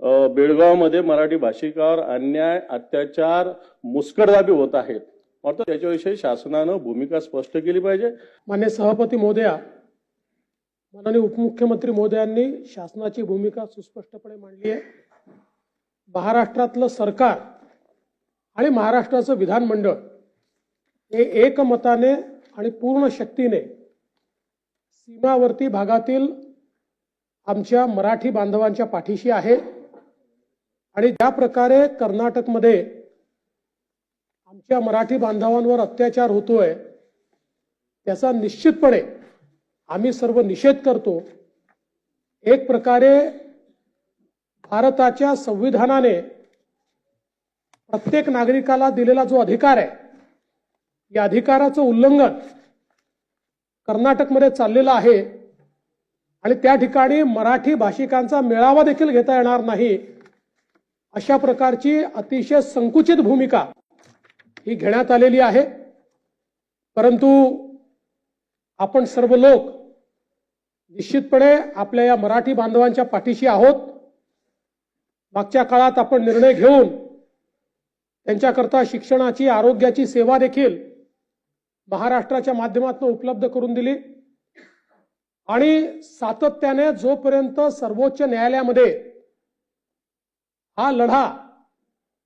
बेळगावमध्ये मराठी भाषिकावर अन्याय अत्याचार मुस्कटदाबी होत आहेत. मात्र त्याच्याविषयी शासनानं भूमिका स्पष्ट केली पाहिजे. मान्य सभापती महोदया माननीय उपमुख्यमंत्री महोदयांनी शासनाची भूमिका सुस्पष्टपणे मांडली आहे. महाराष्ट्रातलं सरकार आणि महाराष्ट्राचं विधानमंडळ हे एकमताने आणि पूर्ण शक्तीने सीमावर्ती भागातील आमच्या मराठी बांधवांच्या पाठीशी आहे. आणि ज्या प्रकारे कर्नाटकमध्ये आमच्या मराठी बांधवांवर अत्याचार होतोय त्याचा निश्चितपणे आम्ही सर्व निषेध करतो. एक प्रकारे भारताच्या संविधानाने प्रत्येक नागरिकाला दिलेला जो अधिकार आहे या अधिकाराचं उल्लंघन कर्नाटकमध्ये चाललेलं आहे आणि त्या ठिकाणी मराठी भाषिकांचा मेळावा देखील घेता येणार नाही. अशा प्रकारची अतिशय संकुचित भूमिका ही घेण्यात आलेली आहे. परंतु आपण सर्व लोक निश्चितपणे आपल्या या मराठी बांधवांच्या पाठीशी आहोत. मागच्या काळात आपण निर्णय घेऊन त्यांच्याकरता शिक्षणाची आरोग्याची सेवा देखील महाराष्ट्राच्या माध्यमातून उपलब्ध करून दिली. आणि सातत्याने जोपर्यंत सर्वोच्च न्यायालयामध्ये हा लढा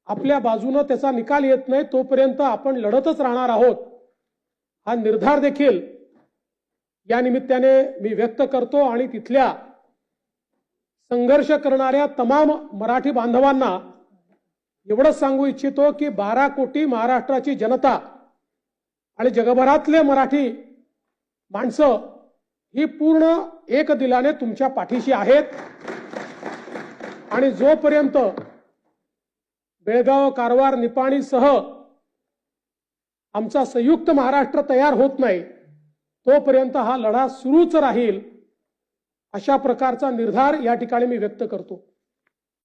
आपल्या बाजूनं त्याचा निकाल येत नाही तोपर्यंत आपण लढतच राहणार आहोत. हा निर्धार देखील या निमित्ताने मी व्यक्त करतो आणि तिथल्या संघर्ष करणाऱ्या तमाम मराठी बांधवांना एवढंच सांगू इच्छितो की बारा कोटी महाराष्ट्राची जनता आणि जगभरातले मराठी माणसं ही पूर्ण एक दिलाने तुमच्या पाठीशी आहेत. आणि जोपर्यंत बेळगाव कारवार निपाणीसह आमचा संयुक्त महाराष्ट्र तयार होत नाही तोपर्यंत हा लढा सुरूच राहील अशा प्रकारचा निर्धार या ठिकाणी मी व्यक्त करतो.